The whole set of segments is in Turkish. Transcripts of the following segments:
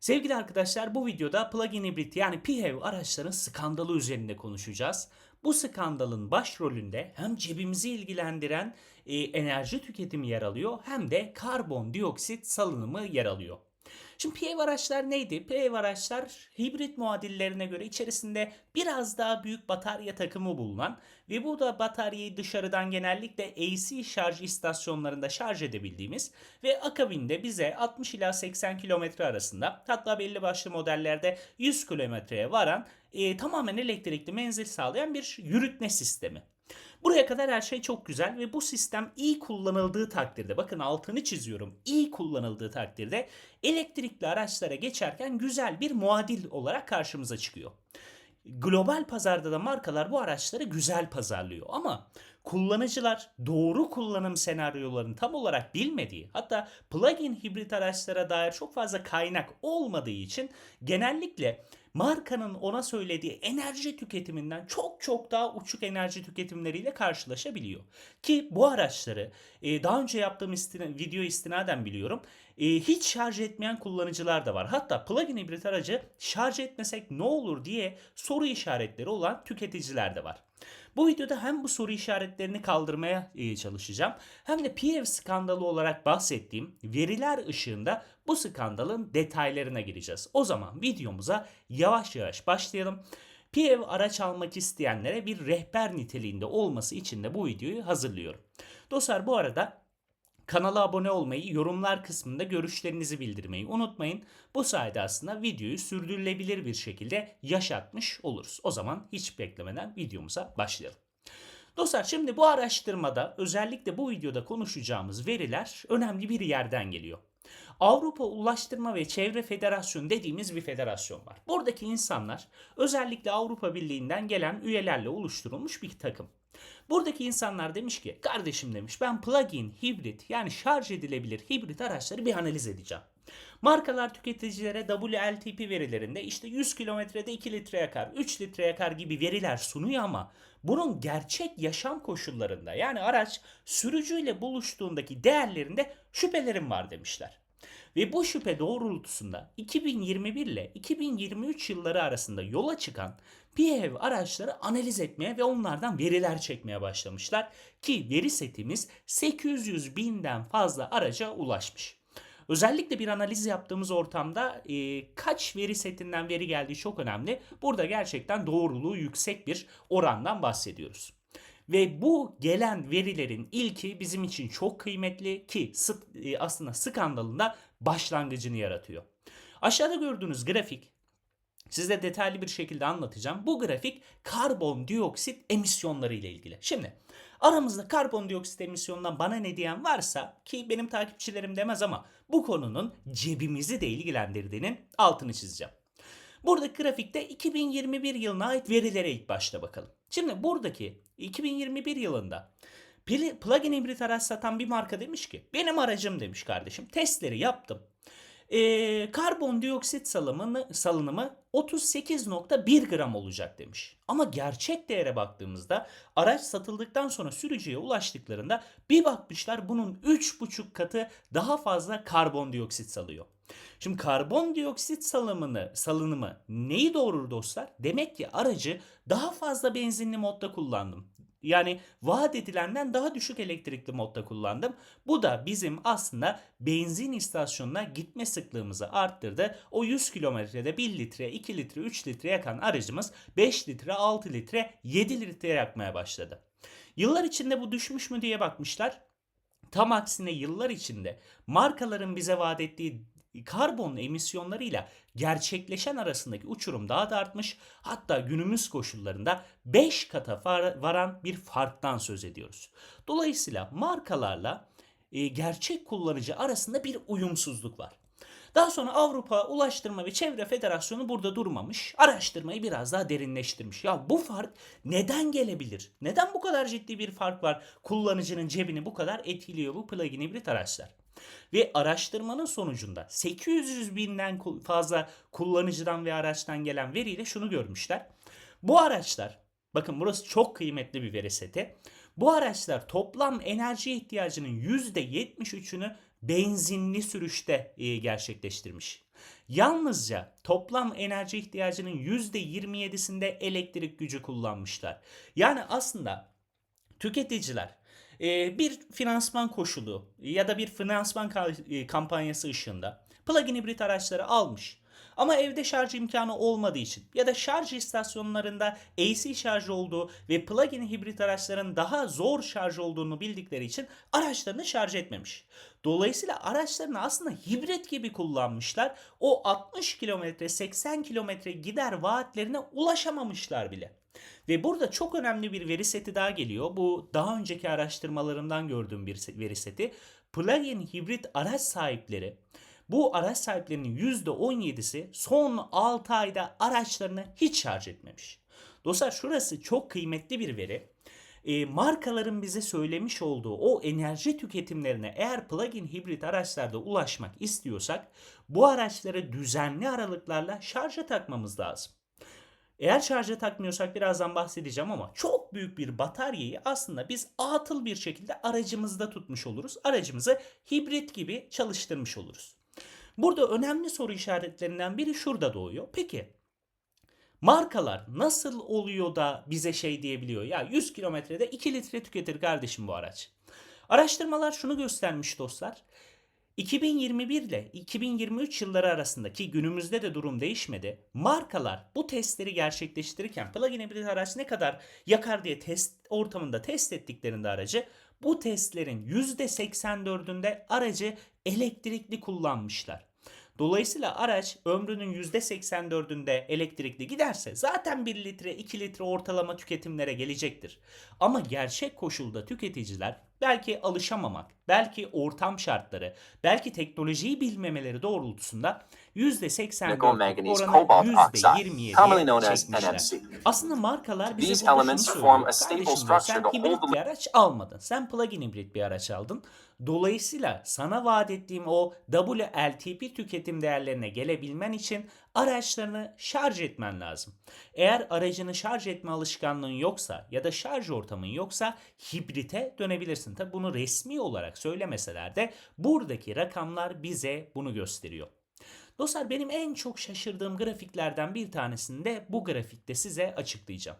Sevgili arkadaşlar bu videoda plug-in hibrit yani PHEV araçların skandalı üzerinde konuşacağız. Bu skandalın başrolünde hem cebimizi ilgilendiren e, enerji tüketimi yer alıyor hem de karbondioksit salınımı yer alıyor. Şimdi PHEV araçlar neydi? PHEV araçlar hibrit muadillerine göre içerisinde biraz daha büyük batarya takımı bulunan ve bu da bataryayı dışarıdan genellikle AC şarj istasyonlarında şarj edebildiğimiz ve akabinde bize 60 ila 80 kilometre arasında hatta belli başlı modellerde 100 kilometreye varan e, tamamen elektrikli menzil sağlayan bir yürütme sistemi. Buraya kadar her şey çok güzel ve bu sistem iyi kullanıldığı takdirde bakın altını çiziyorum iyi kullanıldığı takdirde elektrikli araçlara geçerken güzel bir muadil olarak karşımıza çıkıyor. Global pazarda da markalar bu araçları güzel pazarlıyor ama kullanıcılar doğru kullanım senaryolarını tam olarak bilmediği hatta plug-in hibrit araçlara dair çok fazla kaynak olmadığı için genellikle markanın ona söylediği enerji tüketiminden çok çok daha uçuk enerji tüketimleriyle karşılaşabiliyor. Ki bu araçları e, daha önce yaptığım istina- video istinaden biliyorum. E, hiç şarj etmeyen kullanıcılar da var. Hatta plug-in hibrit aracı şarj etmesek ne olur diye soru işaretleri olan tüketiciler de var. Bu videoda hem bu soru işaretlerini kaldırmaya e, çalışacağım hem de PHEV skandalı olarak bahsettiğim veriler ışığında bu skandalın detaylarına gireceğiz. O zaman videomuza yavaş yavaş başlayalım. PHEV araç almak isteyenlere bir rehber niteliğinde olması için de bu videoyu hazırlıyorum. Dostlar bu arada Kanala abone olmayı, yorumlar kısmında görüşlerinizi bildirmeyi unutmayın. Bu sayede aslında videoyu sürdürülebilir bir şekilde yaşatmış oluruz. O zaman hiç beklemeden videomuza başlayalım. Dostlar şimdi bu araştırmada özellikle bu videoda konuşacağımız veriler önemli bir yerden geliyor. Avrupa Ulaştırma ve Çevre Federasyonu dediğimiz bir federasyon var. Buradaki insanlar özellikle Avrupa Birliği'nden gelen üyelerle oluşturulmuş bir takım. Buradaki insanlar demiş ki kardeşim demiş ben plug-in hibrit yani şarj edilebilir hibrit araçları bir analiz edeceğim. Markalar tüketicilere WLTP verilerinde işte 100 kilometrede 2 litre yakar, 3 litre yakar gibi veriler sunuyor ama bunun gerçek yaşam koşullarında yani araç sürücüyle buluştuğundaki değerlerinde şüphelerim var demişler. Ve bu şüphe doğrultusunda 2021 ile 2023 yılları arasında yola çıkan PHEV araçları analiz etmeye ve onlardan veriler çekmeye başlamışlar ki veri setimiz 800 binden fazla araca ulaşmış. Özellikle bir analiz yaptığımız ortamda e, kaç veri setinden veri geldiği çok önemli. Burada gerçekten doğruluğu yüksek bir orandan bahsediyoruz. Ve bu gelen verilerin ilki bizim için çok kıymetli ki e, aslında skandalında başlangıcını yaratıyor. Aşağıda gördüğünüz grafik size detaylı bir şekilde anlatacağım. Bu grafik karbondioksit emisyonları ile ilgili. Şimdi aramızda karbondioksit emisyonundan bana ne diyen varsa ki benim takipçilerim demez ama bu konunun cebimizi de ilgilendirdiğinin altını çizeceğim. Buradaki grafikte 2021 yılına ait verilere ilk başta bakalım. Şimdi buradaki 2021 yılında plug-in hibrit araç satan bir marka demiş ki benim aracım demiş kardeşim testleri yaptım. Ee, karbondioksit salımını, salınımı 38.1 gram olacak demiş. Ama gerçek değere baktığımızda araç satıldıktan sonra sürücüye ulaştıklarında bir bakmışlar bunun 3,5 katı daha fazla karbondioksit salıyor. Şimdi karbondioksit salımını, salınımı neyi doğurur dostlar? Demek ki aracı daha fazla benzinli modda kullandım. Yani vaat edilenden daha düşük elektrikli modda kullandım. Bu da bizim aslında benzin istasyonuna gitme sıklığımızı arttırdı. O 100 kilometrede 1 litre, 2 litre, 3 litre yakan aracımız 5 litre, 6 litre, 7 litre yakmaya başladı. Yıllar içinde bu düşmüş mü diye bakmışlar. Tam aksine yıllar içinde markaların bize vaat ettiği karbon emisyonlarıyla gerçekleşen arasındaki uçurum daha da artmış. Hatta günümüz koşullarında 5 kata varan bir farktan söz ediyoruz. Dolayısıyla markalarla e, gerçek kullanıcı arasında bir uyumsuzluk var. Daha sonra Avrupa Ulaştırma ve Çevre Federasyonu burada durmamış. Araştırmayı biraz daha derinleştirmiş. Ya bu fark neden gelebilir? Neden bu kadar ciddi bir fark var? Kullanıcının cebini bu kadar etkiliyor bu plug-in hibrit araçlar. Ve araştırmanın sonucunda 800 binden fazla kullanıcıdan ve araçtan gelen veriyle şunu görmüşler. Bu araçlar, bakın burası çok kıymetli bir veri seti. Bu araçlar toplam enerji ihtiyacının %73'ünü benzinli sürüşte e, gerçekleştirmiş. Yalnızca toplam enerji ihtiyacının %27'sinde elektrik gücü kullanmışlar. Yani aslında tüketiciler e, bir finansman koşulu ya da bir finansman e, kampanyası ışığında plug-in hibrit araçları almış. Ama evde şarj imkanı olmadığı için ya da şarj istasyonlarında AC şarj olduğu ve plug-in hibrit araçların daha zor şarj olduğunu bildikleri için araçlarını şarj etmemiş. Dolayısıyla araçlarını aslında hibrit gibi kullanmışlar. O 60 kilometre 80 kilometre gider vaatlerine ulaşamamışlar bile. Ve burada çok önemli bir veri seti daha geliyor. Bu daha önceki araştırmalarımdan gördüğüm bir veri seti. Plug-in hibrit araç sahipleri bu araç sahiplerinin %17'si son 6 ayda araçlarını hiç şarj etmemiş. Dostlar şurası çok kıymetli bir veri. E, markaların bize söylemiş olduğu o enerji tüketimlerine eğer plug-in hibrit araçlarda ulaşmak istiyorsak bu araçları düzenli aralıklarla şarja takmamız lazım. Eğer şarja takmıyorsak birazdan bahsedeceğim ama çok büyük bir bataryayı aslında biz atıl bir şekilde aracımızda tutmuş oluruz. Aracımızı hibrit gibi çalıştırmış oluruz. Burada önemli soru işaretlerinden biri şurada doğuyor. Peki markalar nasıl oluyor da bize şey diyebiliyor? Ya 100 kilometrede 2 litre tüketir kardeşim bu araç. Araştırmalar şunu göstermiş dostlar. 2021 ile 2023 yılları arasındaki günümüzde de durum değişmedi. Markalar bu testleri gerçekleştirirken plug-in hibrit araç ne kadar yakar diye test ortamında test ettiklerinde aracı bu testlerin %84'ünde aracı elektrikli kullanmışlar. Dolayısıyla araç ömrünün %84'ünde elektrikli giderse zaten 1 litre 2 litre ortalama tüketimlere gelecektir. Ama gerçek koşulda tüketiciler belki alışamamak, belki ortam şartları, belki teknolojiyi bilmemeleri doğrultusunda Nickel %84 manganese oranı cobalt oxide, commonly known %27'ye as çekmişler. Aslında markalar bize burada şunu söylüyor. Kardeşim sen hibrit bir araç almadın. Sen plug-in hibrit bir araç aldın. Dolayısıyla sana vaat ettiğim o WLTP tüketim değerlerine gelebilmen için araçlarını şarj etmen lazım. Eğer aracını şarj etme alışkanlığın yoksa ya da şarj ortamın yoksa hibrite dönebilirsin. Tabi bunu resmi olarak söylemeseler de buradaki rakamlar bize bunu gösteriyor. Dostlar benim en çok şaşırdığım grafiklerden bir tanesini de bu grafikte size açıklayacağım.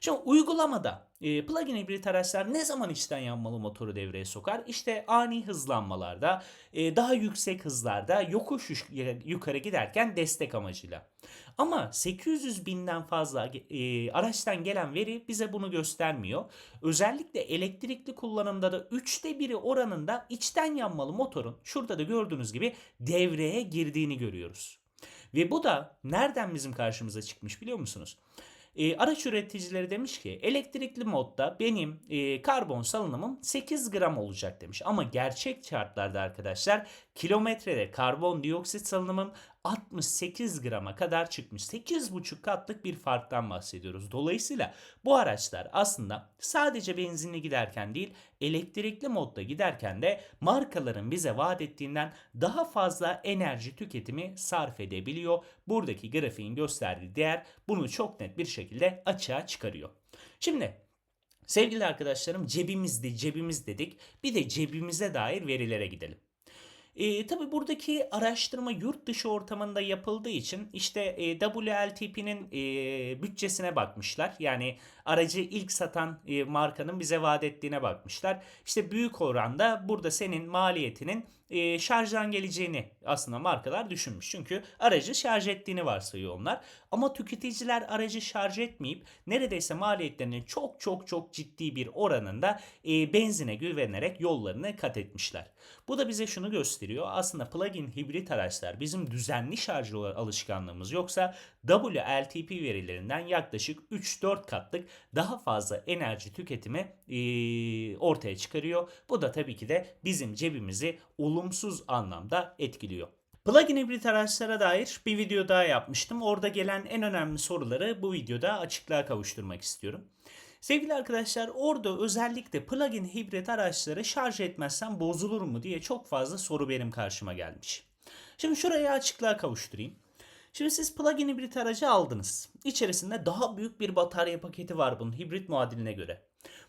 Şimdi uygulamada e, plug-in hibrit araçlar ne zaman içten yanmalı motoru devreye sokar? İşte ani hızlanmalarda, e, daha yüksek hızlarda, yokuş yukarı giderken destek amacıyla. Ama 800 binden fazla e, araçtan gelen veri bize bunu göstermiyor. Özellikle elektrikli kullanımda da 3'te 1'i oranında içten yanmalı motorun şurada da gördüğünüz gibi devreye girdiğini görüyoruz. Ve bu da nereden bizim karşımıza çıkmış biliyor musunuz? E, araç üreticileri demiş ki elektrikli modda benim e, karbon salınımım 8 gram olacak demiş. Ama gerçek şartlarda arkadaşlar kilometrede karbondioksit salınımım 68 grama kadar çıkmış. 8,5 katlık bir farktan bahsediyoruz. Dolayısıyla bu araçlar aslında sadece benzinli giderken değil elektrikli modda giderken de markaların bize vaat ettiğinden daha fazla enerji tüketimi sarf edebiliyor. Buradaki grafiğin gösterdiği değer bunu çok net bir şekilde açığa çıkarıyor. Şimdi sevgili arkadaşlarım cebimizde cebimiz dedik. Bir de cebimize dair verilere gidelim. E, tabii buradaki araştırma yurt dışı ortamında yapıldığı için işte e, WLTP'nin e, bütçesine bakmışlar. Yani aracı ilk satan e, markanın bize vaat ettiğine bakmışlar. İşte büyük oranda burada senin maliyetinin e, şarjdan geleceğini aslında markalar düşünmüş. Çünkü aracı şarj ettiğini varsayıyor onlar. Ama tüketiciler aracı şarj etmeyip neredeyse maliyetlerinin çok çok çok ciddi bir oranında e, benzine güvenerek yollarını kat etmişler. Bu da bize şunu gösteriyor. Aslında plug-in hibrit araçlar bizim düzenli şarj alışkanlığımız yoksa WLTP verilerinden yaklaşık 3-4 katlık daha fazla enerji tüketimi ortaya çıkarıyor. Bu da tabii ki de bizim cebimizi olumsuz anlamda etkiliyor. Plug-in hibrit araçlara dair bir video daha yapmıştım. Orada gelen en önemli soruları bu videoda açıklığa kavuşturmak istiyorum. Sevgili arkadaşlar orada özellikle plug-in hibrit araçları şarj etmezsem bozulur mu diye çok fazla soru benim karşıma gelmiş. Şimdi şuraya açıklığa kavuşturayım. Şimdi siz plug-in hibrit aracı aldınız. İçerisinde daha büyük bir batarya paketi var bunun hibrit muadiline göre.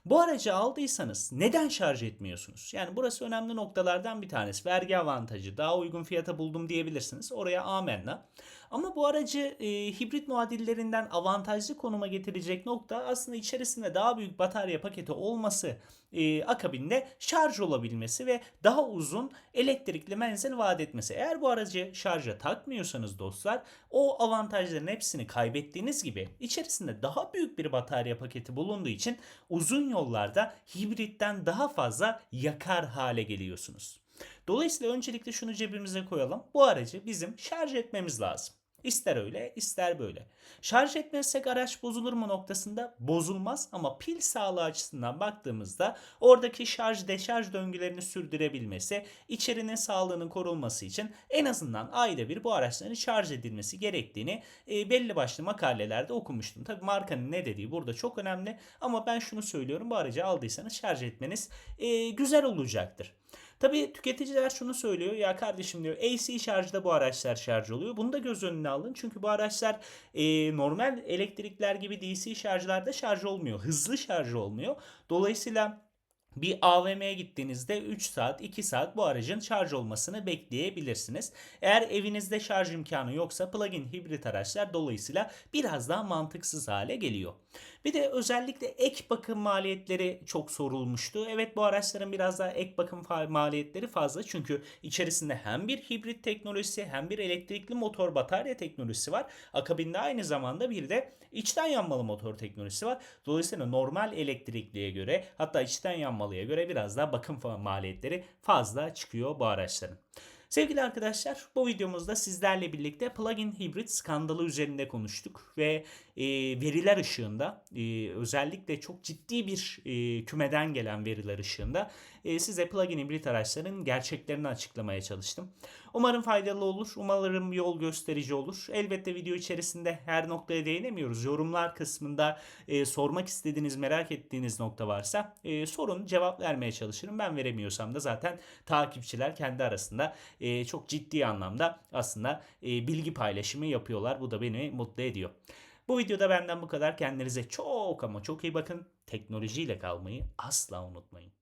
Bu aracı aldıysanız neden şarj etmiyorsunuz? Yani burası önemli noktalardan bir tanesi. Vergi avantajı, daha uygun fiyata buldum diyebilirsiniz. Oraya amenna. Ama bu aracı e, hibrit muadillerinden avantajlı konuma getirecek nokta aslında içerisinde daha büyük batarya paketi olması e, akabinde şarj olabilmesi ve daha uzun elektrikli menzil vaat etmesi. Eğer bu aracı şarja takmıyorsanız dostlar o avantajların hepsini kaybettiğiniz gibi içerisinde daha büyük bir batarya paketi bulunduğu için uzun yollarda hibritten daha fazla yakar hale geliyorsunuz. Dolayısıyla öncelikle şunu cebimize koyalım. Bu aracı bizim şarj etmemiz lazım. İster öyle ister böyle. Şarj etmezsek araç bozulur mu noktasında bozulmaz ama pil sağlığı açısından baktığımızda oradaki şarj deşarj döngülerini sürdürebilmesi, içerinin sağlığının korunması için en azından ayda bir bu araçların şarj edilmesi gerektiğini e, belli başlı makalelerde okumuştum. Tabi markanın ne dediği burada çok önemli ama ben şunu söylüyorum bu aracı aldıysanız şarj etmeniz e, güzel olacaktır. Tabii tüketiciler şunu söylüyor ya kardeşim diyor AC şarjda bu araçlar şarj oluyor. Bunu da göz önüne alın çünkü bu araçlar e, normal elektrikler gibi DC şarjlarda şarj olmuyor. Hızlı şarj olmuyor. Dolayısıyla bir AVM'ye gittiğinizde 3 saat 2 saat bu aracın şarj olmasını bekleyebilirsiniz. Eğer evinizde şarj imkanı yoksa plug-in hibrit araçlar dolayısıyla biraz daha mantıksız hale geliyor. Bir de özellikle ek bakım maliyetleri çok sorulmuştu. Evet bu araçların biraz daha ek bakım maliyetleri fazla çünkü içerisinde hem bir hibrit teknolojisi hem bir elektrikli motor batarya teknolojisi var. Akabinde aynı zamanda bir de içten yanmalı motor teknolojisi var. Dolayısıyla normal elektrikliye göre hatta içten yanmalıya göre biraz daha bakım maliyetleri fazla çıkıyor bu araçların. Sevgili arkadaşlar bu videomuzda sizlerle birlikte plug-in hibrit skandalı üzerinde konuştuk ve e, veriler ışığında e, özellikle çok ciddi bir e, kümeden gelen veriler ışığında e, size plug-in hibrit araçların gerçeklerini açıklamaya çalıştım. Umarım faydalı olur, umarım yol gösterici olur. Elbette video içerisinde her noktaya değinemiyoruz. Yorumlar kısmında e, sormak istediğiniz, merak ettiğiniz nokta varsa e, sorun, cevap vermeye çalışırım. Ben veremiyorsam da zaten takipçiler kendi arasında e, çok ciddi anlamda aslında e, bilgi paylaşımı yapıyorlar. Bu da beni mutlu ediyor. Bu videoda benden bu kadar. Kendinize çok ama çok iyi bakın. Teknolojiyle kalmayı asla unutmayın.